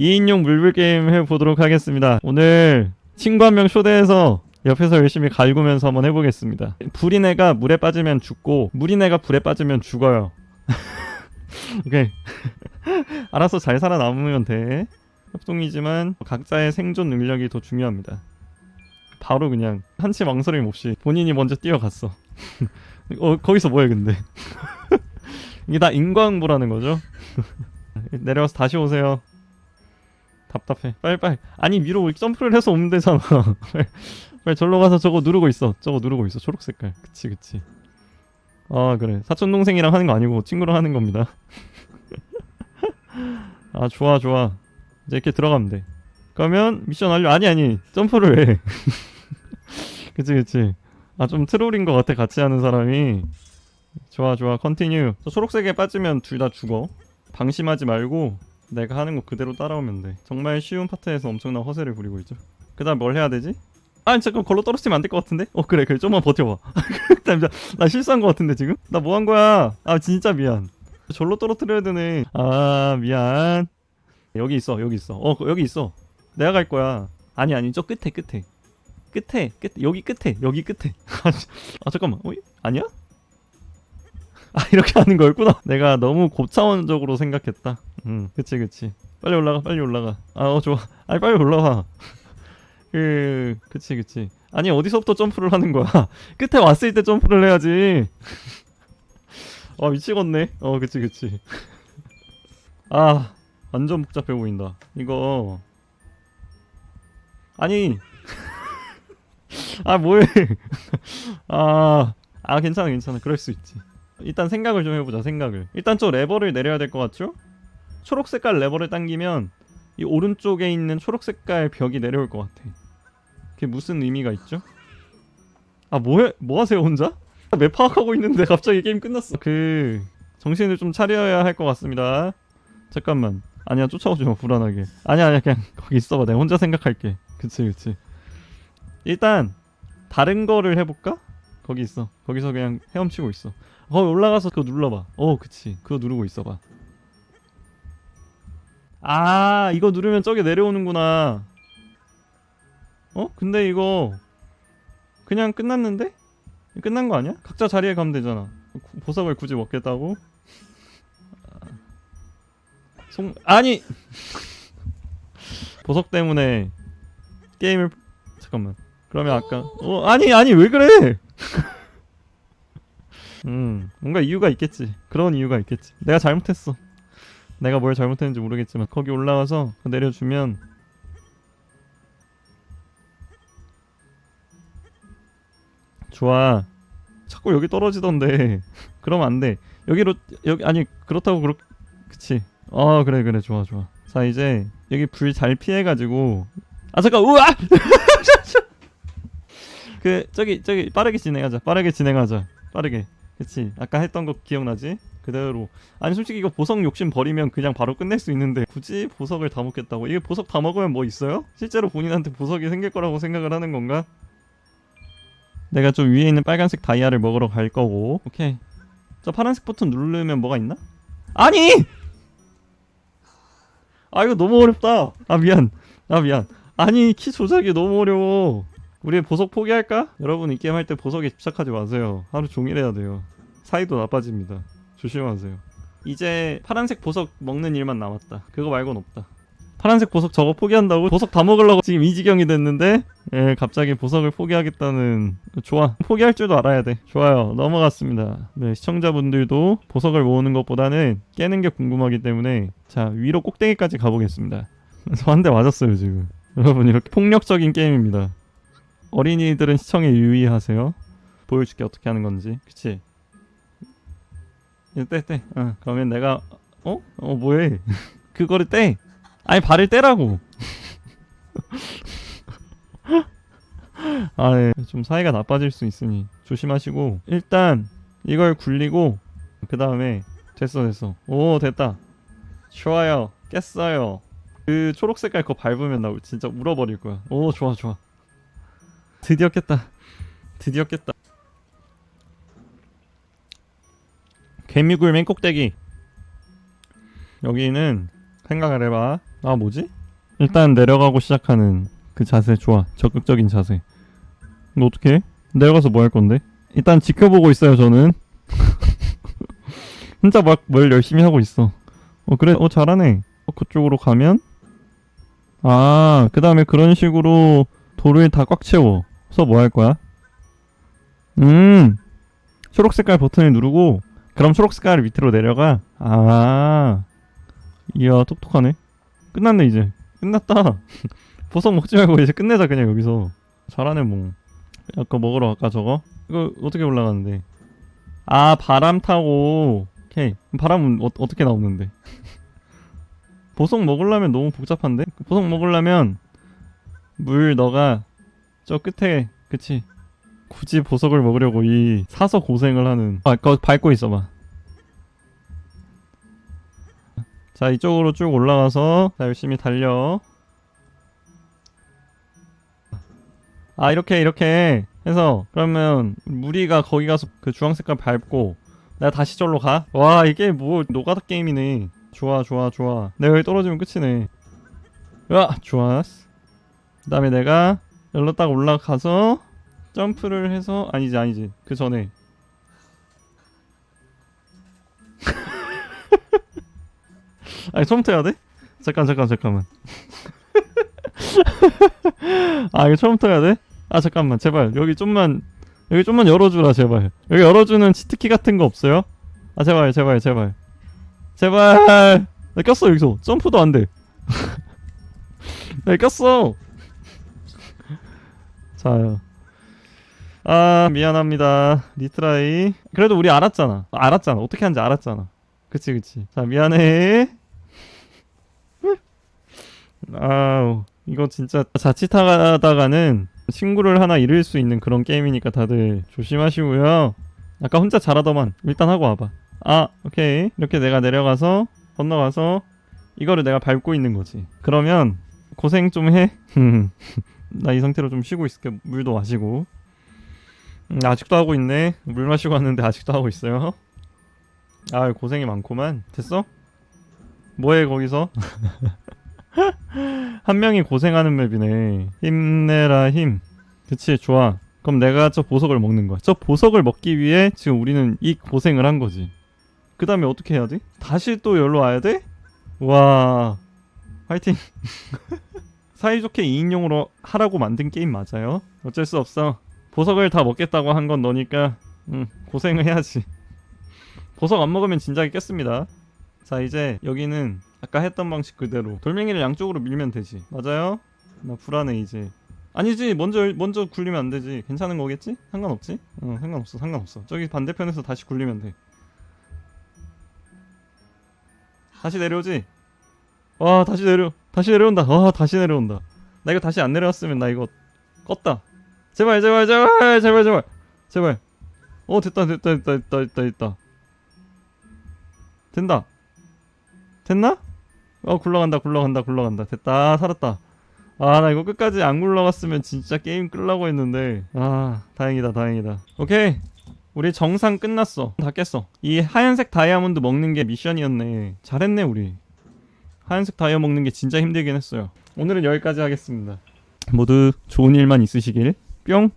2인용 물불 게임 해보도록 하겠습니다. 오늘 친구 한 명 초대해서 옆에서 열심히 갈구면서 한번 해보겠습니다. 불인 애가 물에 빠지면 죽고 물인 애가 불에 빠지면 죽어요. 오케이. 알아서 잘 살아남으면 돼. 협동이지만 각자의 생존 능력이 더 중요합니다. 바로 그냥 한치 망설임 없이 본인이 먼저 뛰어갔어. 어 거기서 뭐해 근데? 이게 다 인과응보라는 거죠. 내려와서 다시 오세요. 답답해. 빨리 빨리. 아니 위로 점프를 해서 오면 되잖아. 빨리 절로 가서 저거 누르고 있어. 저거 누르고 있어. 초록 색깔. 그치 그치. 아 그래. 사촌 동생이랑 하는 거 아니고 친구랑 하는 겁니다. 아 좋아 좋아. 이제 이렇게 들어가면 돼. 그러면 미션 완료. 아니 아니 점프를 해. 그치 그치. 아 좀 트롤인 것 같아 같이 하는 사람이. 좋아 좋아 컨티뉴. 저 초록색에 빠지면 둘 다 죽어. 방심하지 말고 내가 하는 거 그대로 따라오면 돼. 정말 쉬운 파트에서 엄청난 허세를 부리고 있죠. 그 다음 뭘 해야 되지? 아니 잠깐 걸로 떨어지면 안 될 것 같은데? 어 그래 그래 좀만 버텨봐. 나, 나 실수한 것 같은데 지금? 나 뭐 한 거야? 아 진짜 미안. 절로 떨어뜨려야 되네. 아 미안. 여기 있어 여기 있어. 어 여기 있어. 내가 갈 거야. 아니 아니 저 끝에 끝에 끝에 끝 여기 끝에 여기 끝에. 아 잠깐만. 어, 아니야? 아 이렇게 하는 거였구나. 내가 너무 고차원적으로 생각했다. 음, 그치 그치. 빨리 올라가, 빨리 올라가. 아, 어 좋아. 아니 빨리 올라와. 그, 그치 그치. 아니 어디서부터 점프를 하는 거야? 끝에 왔을 때 점프를 해야지. 아 미치겠네. 어, 그치 그치. 아, 완전 복잡해 보인다. 이거. 아니. 아 뭐해? 아, 아 괜찮아 괜찮아. 그럴 수 있지. 일단 생각을 좀 해보자 생각을 일단 저 레버를 내려야 될 것 같죠? 초록 색깔 레버를 당기면 이 오른쪽에 있는 초록 색깔 벽이 내려올 것 같아 그게 무슨 의미가 있죠? 아 뭐해? 뭐 하세요 혼자? 맵 파악하고 있는데 갑자기 게임 끝났어 그 정신을 좀 차려야 할 것 같습니다 잠깐만 아니야 쫓아오지 마 불안하게 아니야 아니야 그냥 거기 있어봐 내가 혼자 생각할게 그치 그치 일단 다른 거를 해볼까? 거기 있어 거기서 그냥 헤엄치고 있어 거기 올라가서 그거 눌러봐. 어, 그치. 그거 누르고 있어봐. 아, 이거 누르면 저기 내려오는구나. 어? 근데 이거 그냥 끝났는데? 끝난 거 아니야? 각자 자리에 가면 되잖아. 구- 보석을 굳이 먹겠다고? 아, 송 아니 보석 때문에 게임을 잠깐만. 그러면 아까 어 아니 아니 왜 그래? 음, 뭔가 이유가 있겠지. 그런 이유가 있겠지. 내가 잘못했어. 내가 뭘 잘못했는지 모르겠지만 거기 올라와서 내려주면 좋아. 자꾸 여기 떨어지던데. 그러면 안 돼. 여기로 여기 아니 그렇다고 그렇 그치. 어 그래 그래 좋아 좋아. 자 이제 여기 불 잘 피해가지고 아 잠깐 우와 그 저기 저기 빠르게 진행하자 빠르게 진행하자 빠르게 그치 아까 했던 거 기억나지? 그대로 아니 솔직히 이거 보석 욕심 버리면 그냥 바로 끝낼 수 있는데 굳이 보석을 다 먹겠다고 이게 보석 다 먹으면 뭐 있어요? 실제로 본인한테 보석이 생길 거라고 생각을 하는 건가? 내가 좀 위에 있는 빨간색 다이아를 먹으러 갈 거고 오케이 저 파란색 버튼 누르면 뭐가 있나? 아니! 아 이거 너무 어렵다 아 미안 아 미안 아니 키 조작이 너무 어려워 우리 보석 포기할까? 여러분 이 게임 할 때 보석에 집착하지 마세요. 하루 종일 해야 돼요. 사이도 나빠집니다. 조심하세요. 이제 파란색 보석 먹는 일만 남았다. 그거 말고는 없다. 파란색 보석 저거 포기한다고? 보석 다 먹으려고 지금 이 지경이 됐는데 예, 갑자기 보석을 포기하겠다는 좋아. 포기할 줄도 알아야 돼. 좋아요. 넘어갔습니다. 네, 시청자분들도 보석을 모으는 것보다는 깨는 게 궁금하기 때문에 자, 위로 꼭대기까지 가보겠습니다. 저한 대 맞았어요, 지금. 여러분 이렇게 폭력적인 게임입니다. 어린이들은 시청에 유의하세요. 보여줄게 어떻게 하는 건지. 그치? 떼, 떼. 어, 그러면 내가, 어? 어, 뭐해? 그거를 떼! 아니, 발을 떼라고! 아, 예. 좀 사이가 나빠질 수 있으니 조심하시고. 일단, 이걸 굴리고, 그 다음에, 됐어, 됐어. 오, 됐다. 좋아요. 깼어요. 그 초록 색깔 거 밟으면 나 진짜 울어버릴 거야. 오, 좋아, 좋아. 드디어 깼다. 드디어 깼다. 개미굴 맨 꼭대기. 여기는 생각을 해봐. 아 뭐지? 일단 내려가고 시작하는 그 자세 좋아 적극적인 자세 너 어떻게 해? 내려가서 뭐 할 건데? 일단 지켜보고 있어요 저는 혼자 막 뭘 열심히 하고 있어 어 그래 어 잘하네 어 그쪽으로 가면 아 그 다음에 그런 식으로 돌을 다꽉 채워 그래서 뭐 할 거야? 음. 초록 색깔 버튼을 누르고 그럼 초록 색깔 밑으로 내려가. 아. 이야 똑똑하네. 끝났네 이제. 끝났다. 보석 먹지 말고 이제 끝내자 그냥 여기서. 잘하네 뭐 아까 먹으러 갈까 저거? 이거 어떻게 올라가는데? 아 바람 타고. 오케이. 바람은 어, 어떻게 나오는데? 보석 먹으려면 너무 복잡한데? 보석 먹으려면 물 너가 저 끝에 그치. 굳이 보석을 먹으려고 이 사서 고생을 하는. 아 그거 밟고 있어봐. 자 이쪽으로 쭉 올라가서 자 열심히 달려. 아 이렇게 이렇게 해서 그러면 무리가 거기 가서 그 주황 색깔 밟고 내가 다시 저로 가? 와 이게 뭐 노가다 게임이네. 좋아 좋아 좋아. 내가 여기 떨어지면 끝이네. 으아 좋았어. 그 다음에 내가 여기로 딱 올라가서 점프를 해서 아니지 아니지. 그 전에. 아니 처음부터 해야 돼? 잠깐 잠깐 잠깐만. 아 이거 처음부터 해야 돼? 아 잠깐만 제발. 여기 좀만 여기 좀만 열어주라 제발. 여기 열어주는 치트키 같은 거 없어요? 아 제발 제발 제발. 제발! 나 꼈어 여기서. 점프도 안돼. 나 꼈어 자요. 아 미안합니다. 리트라이. 그래도 우리 알았잖아. 알았잖아. 어떻게 하는지 알았잖아. 그치 그치. 자 미안해. 아우 이거 진짜 자칫하다가는 친구를 하나 잃을 수 있는 그런 게임이니까 다들 조심하시고요. 아까 혼자 잘하더만. 일단 하고 와봐. 아 오케이. 이렇게 내가 내려가서 건너가서 이거를 내가 밟고 있는 거지. 그러면 고생 좀해 나 이 상태로 좀 쉬고 있을게. 물도 마시고. 음, 아직도 하고 있네. 물 마시고 왔는데 아직도 하고 있어요. 아 고생이 많구만. 됐어? 뭐해 거기서? 한 명이 고생하는 맵이네. 힘내라 힘. 그치 좋아. 그럼 내가 저 보석을 먹는 거야. 저 보석을 먹기 위해 지금 우리는 이 고생을 한 거지. 그 다음에 어떻게 해야 돼? 다시 또 여기로 와야 돼? 와 화이팅 사이좋게 2인용으로 하라고 만든 게임 맞아요? 어쩔 수 없어 보석을 다 먹겠다고 한 건 너니까 응, 고생을 해야지 보석 안 먹으면 진작에 깼습니다 자 이제 여기는 아까 했던 방식 그대로 돌멩이를 양쪽으로 밀면 되지 맞아요? 나 불안해 이제 아니지 먼저 먼저 굴리면 안 되지 괜찮은 거겠지? 상관없지? 어 상관없어 상관없어 저기 반대편에서 다시 굴리면 돼 다시 내려오지? 와 다시 내려 다시 내려온다. 와 다시 내려온다. 나 이거 다시 안 내려왔으면 나 이거 껐다. 제발 제발 제발 제발 제발. 제발. 어 됐다 됐다 됐다 됐다 됐다 됐다. 된다. 됐나? 어 굴러간다 굴러간다 굴러간다. 됐다 살았다. 아 나 이거 끝까지 안 굴러갔으면 진짜 게임 끌라고 했는데. 아 다행이다 다행이다. 오케이. 우리 정상 끝났어. 다 깼어. 이 하얀색 다이아몬드 먹는 게 미션이었네. 잘했네 우리 하얀색 다이아 먹는 게 진짜 힘들긴 했어요. 오늘은 여기까지 하겠습니다. 모두 좋은 일만 있으시길 뿅